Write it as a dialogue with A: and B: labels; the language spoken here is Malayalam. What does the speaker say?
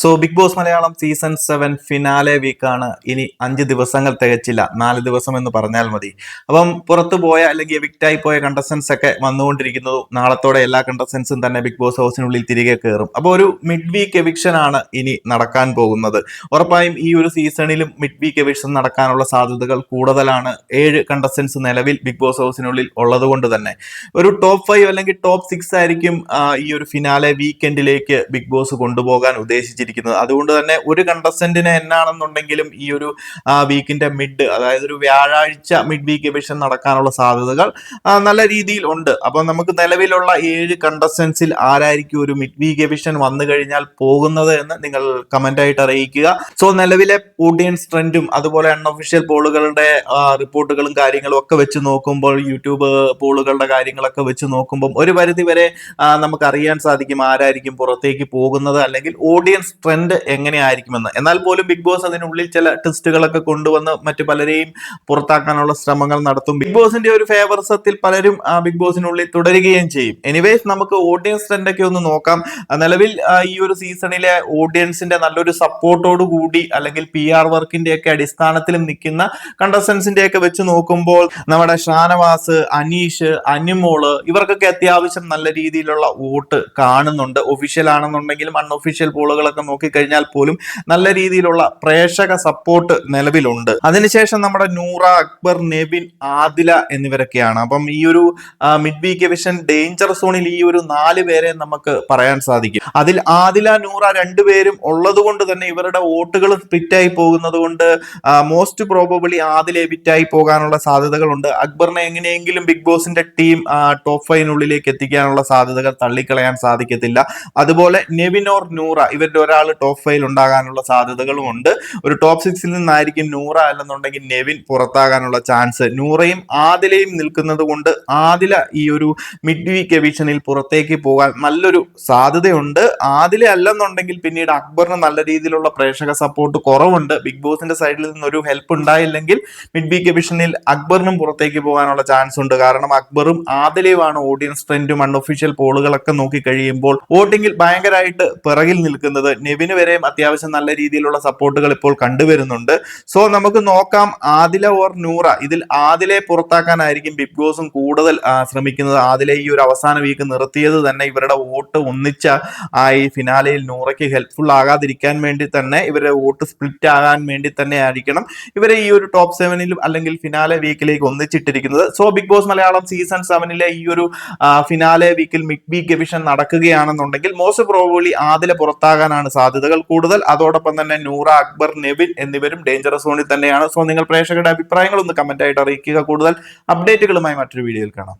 A: So Big Boss Malayalam season seven finale വീക്കാണ് ഇനി അഞ്ച് ദിവസങ്ങൾ തികച്ചില്ല. നാല് ദിവസം എന്ന് പറഞ്ഞാൽ മതി. അപ്പം പുറത്തു പോയ അല്ലെങ്കിൽ എവിക്റ്റായി പോയ കണ്ടസ്റ്റൻസ് ഒക്കെ വന്നുകൊണ്ടിരിക്കുന്നതും നാളത്തോടെ എല്ലാ കണ്ടസ്റ്റൻസും തന്നെ ബിഗ് ബോസ് ഹൗസിനുള്ളിൽ തിരികെ കയറും അപ്പോൾ ഒരു മിഡ് വീക്ക് എവിക്ഷൻ ആണ് ഇനി നടക്കാൻ പോകുന്നത്. ഉറപ്പായും ഈ ഒരു സീസണിലും മിഡ് വീക്ക് എവിക്ഷൻ നടക്കാനുള്ള സാധ്യതകൾ കൂടുതലാണ്. ഏഴ് കണ്ടസ്റ്റൻസ് നിലവിൽ ബിഗ് ബോസ് ഹൗസിനുള്ളിൽ ഉള്ളതുകൊണ്ട് തന്നെ. ഒരു ടോപ്പ് ഫൈവ് അല്ലെങ്കിൽ ടോപ്പ് സിക്സ് ആയിരിക്കും ഈ ഒരു ഫിനാലെ വീക്കെൻഡിലേക്ക് ബിഗ് ബോസ് കൊണ്ടുപോകാൻ ഉദ്ദേശിച്ചിരിക്കുന്നത് അതുകൊണ്ട് തന്നെ ഒരു കണ്ടസ്റ്റന്റിന് എന്നാണെന്നുണ്ടെങ്കിലും ഈ ഒരു വീക്കിന്റെ മിഡ് അതായത് ഒരു വ്യാഴാഴ്ച മിഡ് വീക്ക് എവിഷൻ നടക്കാനുള്ള സാധ്യതകൾ നല്ല രീതിയിൽ ഉണ്ട്. അപ്പൊ നമുക്ക് നിലവിലുള്ള ഏഴ് കണ്ടസ്റ്റൻസിൽ ആരായിരിക്കും ഒരു മിഡ് വീക്ക് എവിഷൻ വന്നു കഴിഞ്ഞാൽ പോകുന്നത് എന്ന് നിങ്ങൾ കമന്റ് ആയിട്ട് അറിയിക്കുക. സോ നിലവിലെ ഓഡിയൻസ് ട്രെൻഡും അതുപോലെ അൺഒഫീഷ്യൽ പോളുകളുടെ റിപ്പോർട്ടുകളും കാര്യങ്ങളും ഒക്കെ വെച്ച് നോക്കുമ്പോൾ യൂട്യൂബ് പോളുകളുടെ കാര്യങ്ങളൊക്കെ വെച്ച് നോക്കുമ്പോൾ ഒരു പരിധി വരെ നമുക്ക് അറിയാൻ സാധിക്കും ആരായിരിക്കും പുറത്തേക്ക് പോകുന്നത്. അല്ലെങ്കിൽ ഓഡിയൻസ് ട്രെൻഡ് എങ്ങനെയായിരിക്കുമെന്ന്. എന്നാൽ പോലും ബിഗ് ബോസ് അതിനുള്ളിൽ ചില ട്വിസ്റ്റുകളൊക്കെ കൊണ്ടുവന്ന് മറ്റു പലരെയും പുറത്താക്കാനുള്ള ശ്രമങ്ങൾ നടത്തും. ബിഗ് ബോസിന്റെ ഒരു ഫേവർസത്തിൽ പലരും ആ, ബിഗ് ബോസിനുള്ളിൽ തുടരുകയും ചെയ്യും. എനിവേസ് നമുക്ക് ഓഡിയൻസ് ട്രെൻഡ് ഒക്കെ ഒന്ന് നോക്കാം. നിലവിൽ ഈ ഒരു സീസണിലെ ഓഡിയൻസിന്റെ നല്ലൊരു സപ്പോർട്ടോട് കൂടി അല്ലെങ്കിൽ പി ആർ വർക്കിന്റെ ഒക്കെ അടിസ്ഥാനത്തിലും നിൽക്കുന്ന കണ്ടസ്റ്റൻസിന്റെ ഒക്കെ വെച്ച് നോക്കുമ്പോൾ നമ്മുടെ ഷാനവാസ് അനീഷ് അനുമോൾ ഇവർക്കൊക്കെ അത്യാവശ്യം നല്ല രീതിയിലുള്ള വോട്ട് കാണുന്നുണ്ട്. ഒഫീഷ്യൽ ആണെന്നുണ്ടെങ്കിലും അൺഒഫീഷ്യൽ പോളുകളൊക്കെ നോക്കിക്കഴിഞ്ഞാൽ പോലും നല്ല രീതിയിലുള്ള പ്രേക്ഷക സപ്പോർട്ട് നിലവിലുണ്ട്. അതിനുശേഷം നമ്മുടെ നൂറ അക്ബർ നെവിൻ ആദില എന്നിവരൊക്കെയാണ്. അപ്പം ഈ ഒരു മിഡ് വീക്ക് വിഷൻ ഡേഞ്ചർ സോണിൽ ഈ ഒരു നാല് പേരെ നമുക്ക് പറയാൻ സാധിക്കും. അതിൽ ആദില നൂറ രണ്ടുപേരും ഉള്ളത് കൊണ്ട് തന്നെ ഇവരുടെ വോട്ടുകൾ സ്പ്ലിറ്റായി പോകുന്നത് കൊണ്ട് മോസ്റ്റ് പ്രോബബിളി ആദിലെ ബിറ്റായി പോകാനുള്ള സാധ്യതകളുണ്ട്. അക്ബറിനെ എങ്ങനെയെങ്കിലും ബിഗ് ബോസിന്റെ ടീം ടോപ്പ് ഫൈവിനുള്ളിലേക്ക് എത്തിക്കാനുള്ള സാധ്യതകൾ തള്ളിക്കളയാൻ സാധിക്കത്തില്ല. അതുപോലെ നെവിനോർ നൂറ ഇവരുടെ ടോപ്പ് ഫൈവിൽ ഉണ്ടാകാനുള്ള സാധ്യതകളും ഉണ്ട്. ഒരു ടോപ്പ് സിക്സിൽ നിന്നായിരിക്കും നൂറ അല്ലെന്നുണ്ടെങ്കിൽ നെവിൻ പുറത്താകാനുള്ള ചാൻസ് നൂറയും ആദിലയും നിൽക്കുന്നത് കൊണ്ട് ആദില ഈ ഒരു മിഡ് വീക്ക് എവിഷനിൽ പുറത്തേക്ക് പോകാൻ നല്ലൊരു സാധ്യതയുണ്ട്. ആദില അല്ലെന്നുണ്ടെങ്കിൽ പിന്നീട് അക്ബറിന് നല്ല രീതിയിലുള്ള പ്രേക്ഷക സപ്പോർട്ട് കുറവുണ്ട്. ബിഗ് ബോസിന്റെ സൈഡിൽ നിന്ന് ഒരു ഹെൽപ്പ് ഉണ്ടായില്ലെങ്കിൽ മിഡ് വീക്ക് എവിഷനിൽ അക്ബറിനും പുറത്തേക്ക് പോകാനുള്ള ചാൻസ് ഉണ്ട്. കാരണം അക്ബറും ആദിലയുമാണ് ഓഡിയൻസ് ട്രെൻഡും അൺഒഫീഷ്യൽ പോളുകളൊക്കെ നോക്കി കഴിയുമ്പോൾ വോട്ടിംഗിൽ ഭയങ്കരമായിട്ട് പിറകിൽ നിൽക്കുന്നത് നെവിന് വരെയും അത്യാവശ്യം നല്ല രീതിയിലുള്ള സപ്പോർട്ടുകൾ ഇപ്പോൾ കണ്ടുവരുന്നുണ്ട്. സോ നമുക്ക് നോക്കാം ആദില ഓർ നൂറ. ഇതിൽ ആദിലെ പുറത്താക്കാനായിരിക്കും ബിഗ് ബോസും കൂടുതൽ ശ്രമിക്കുന്നത്. ആദിലെ ഈ ഒരു അവസാന വീക്ക് നിർത്തിയത് തന്നെ ഇവരുടെ വോട്ട് ഒന്നിച്ച ഈ ഫിനാലയിൽ നൂറയ്ക്ക് ഹെൽപ്ഫുൾ ആകാതിരിക്കാൻ വേണ്ടി തന്നെ ഇവരുടെ വോട്ട് സ്പ്ലിറ്റ് ആകാൻ വേണ്ടി തന്നെ ആയിരിക്കണം ഇവരെ ഈ ഒരു ടോപ്പ് സെവനിലും അല്ലെങ്കിൽ ഫിനാലെ വീക്കിലേക്ക് ഒന്നിച്ചിട്ടിരിക്കുന്നത്. So Big Boss Malayalam season സെവനിലെ ഈ ഒരു ഫിനാലെ വീക്കിൽ മിഡ് വീക്ക് എവിഷൻ നടക്കുകയാണെന്നുണ്ടെങ്കിൽ മോസ്റ്റ് പ്രോബബ്ലി ആദിലെ പുറത്താകാനാണ് സാധ്യതകൾ കൂടുതൽ. അതോടൊപ്പം തന്നെ നൂറ അക്ബർ നെവിൻ എന്നിവരും ഡേഞ്ചർ സോണിൽ തന്നെയാണ്. സോ നിങ്ങൾ പ്രേക്ഷകരുടെ അഭിപ്രായങ്ങൾ ഒന്ന് കമന്റ് ആയിട്ട് അറിയിക്കുക. കൂടുതൽ അപ്ഡേറ്റുകളുമായി മറ്റൊരു വീഡിയോയിൽ കാണാം.